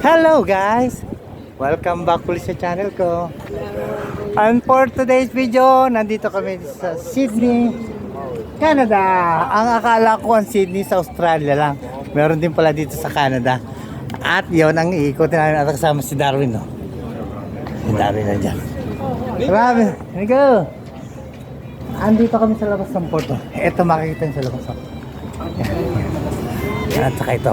Hello guys! Welcome back ulit sa channel ko. And for today's video, nandito kami sa Sydney, Canada. Ang akala ko ang Sydney sa Australia lang. Meron din pala dito sa Canada. At yon ang iikotin namin at kasama si Darwin. No? Si Darwin na dyan. Grabe. Here go. Andito kami sa labas ng porto. Ito makikita niyo sa labas ng Yan, at saka ito.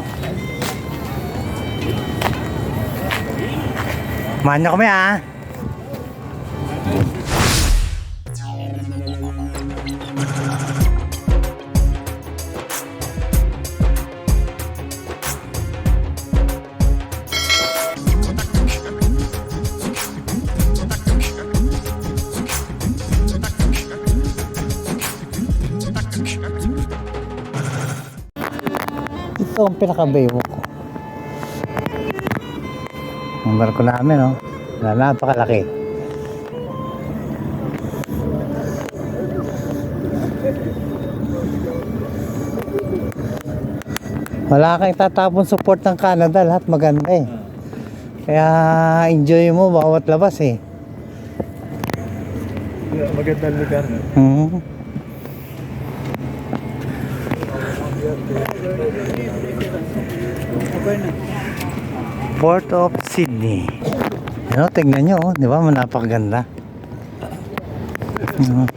Niyo kami ah. Ito ang pinaka-baywalk ko. Ang barko namin, oh. Na napakalaki. Wala kang tatapon support ng Canada, lahat maganda eh. Kaya enjoy mo bawat labas eh. Magandang lugar. Mhm. Port of Sydney. Ano, tingnan nyo, oh, di ba? Napakaganda. Mhm.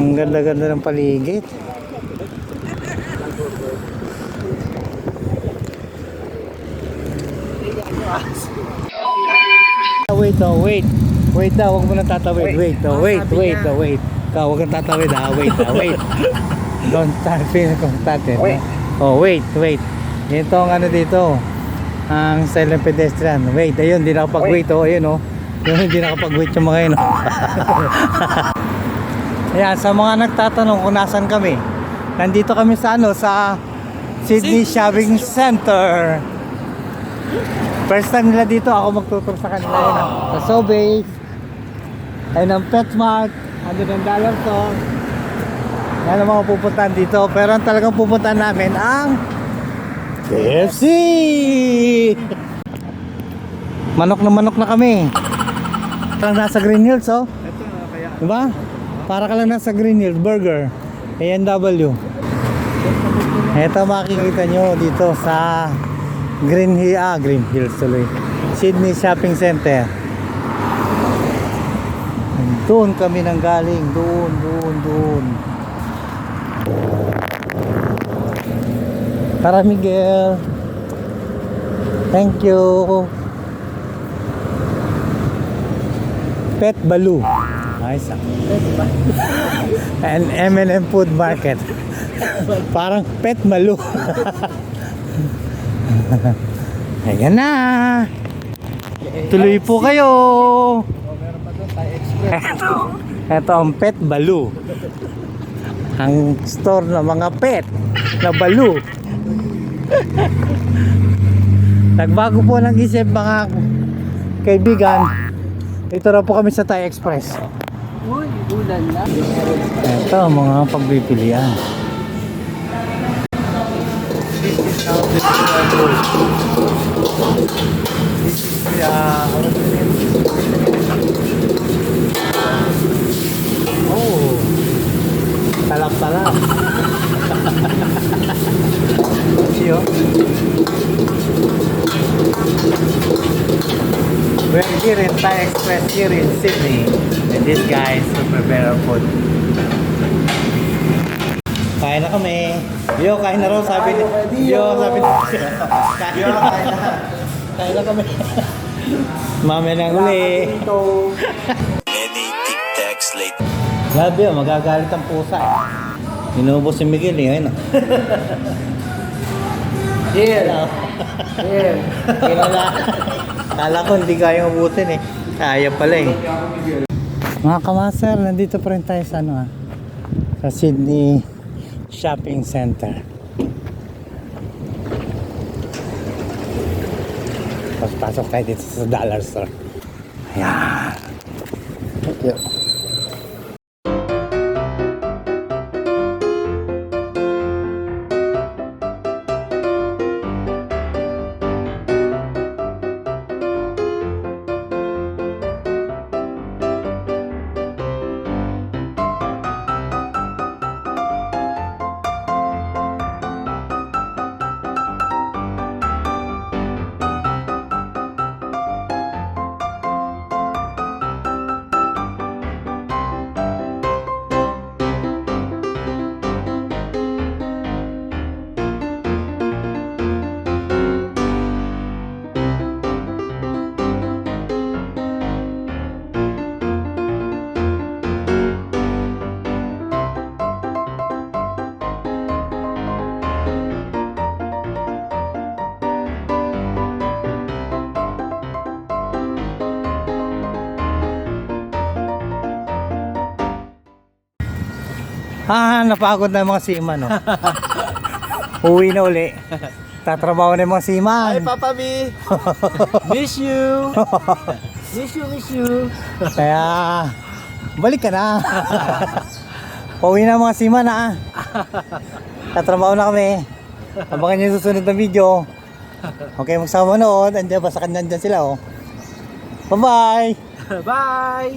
Ang ganda-ganda ng paligid. Wait, oh, wait. Wait daw, huwag mo nang tatawid. Wait, oh, wait, wait, oh, wait. Ikaw, huwag kang tatawid, ah. Wait, ah, wait. Don't start feeling constated. Wait. Oh, wait, wait. Ito ang ano dito. Ang silent pedestrian. Wait, ayun, hindi nakapag-wait, oh. Ayun, oh. Yung hindi nakapag-wait yung mga yun, oh. Ayan, sa mga nagtatanong kung nasan kami. Nandito kami sa ano, sa Sydney Shopping Center. First time nila dito, ako magtutur sa kanila yun. Sa Sobeys, ayun ang PetSmart, ano ng Dollar Store. Yan ang mga pupuntahan dito. Pero ang talagang pupuntahan namin ang KFC! Manok na manok na kami. Parang nasa Green Hills, oh. Ito na kaya. Diba? Para ka lang nasa Green Hills Burger. A&W. Ito makikita nyo dito sa Green Hill, ah, Green Hills tuloy. Sydney Shopping Center. Doon kami nang galing. Doon, doon, doon. Tara Miguel. Thank you. Pet Baloo. Nice ah. And M&M Food Market. Parang Pet Malu. Ayan na. Tuloy po kayo. Ito, ito ang Pet Balu. Ang store ng mga pet na balu. Nagbago po ng isip mga kaibigan. Ito na po kami sa Thai Express. Uy, ulan na. Ito, mga pagpipilian. This is now the This is the uh, talap-talap. Siyo. We're here in Thai Express here in Sydney. And this guy is prepare our food. Kain na kami. Yo, kain na raw sabi ni. Yo, sabi ni. Kain na. Kain na. Kain na kami. Mami nang uli. Many tic tacs later. Grabe oh, magagalit ang pusa eh. Inubos si Miguel eh, ayun oh. Here. Here. Kilala. Kala ko hindi kaya ubutin eh. Kaya pala eh. Mga kamaster, nandito pa rin tayo sa ano ah. Sa Sydney Shopping Center. Tapos pasok tayo dito sa dollar store. Ayan. Ah, napagod na yung mga seaman, no? Uwi na uli. Tatrabaho na yung mga seaman. Papa B! miss you! miss you, miss you! Kaya, balik ka na. Pauwi na mga seaman, ah. Tatrabaho na kami. Abangan niyo yung susunod na video. Okay, magsama noon. Andiyan, basta kanyan dyan sila, oh. Bye-bye! Bye!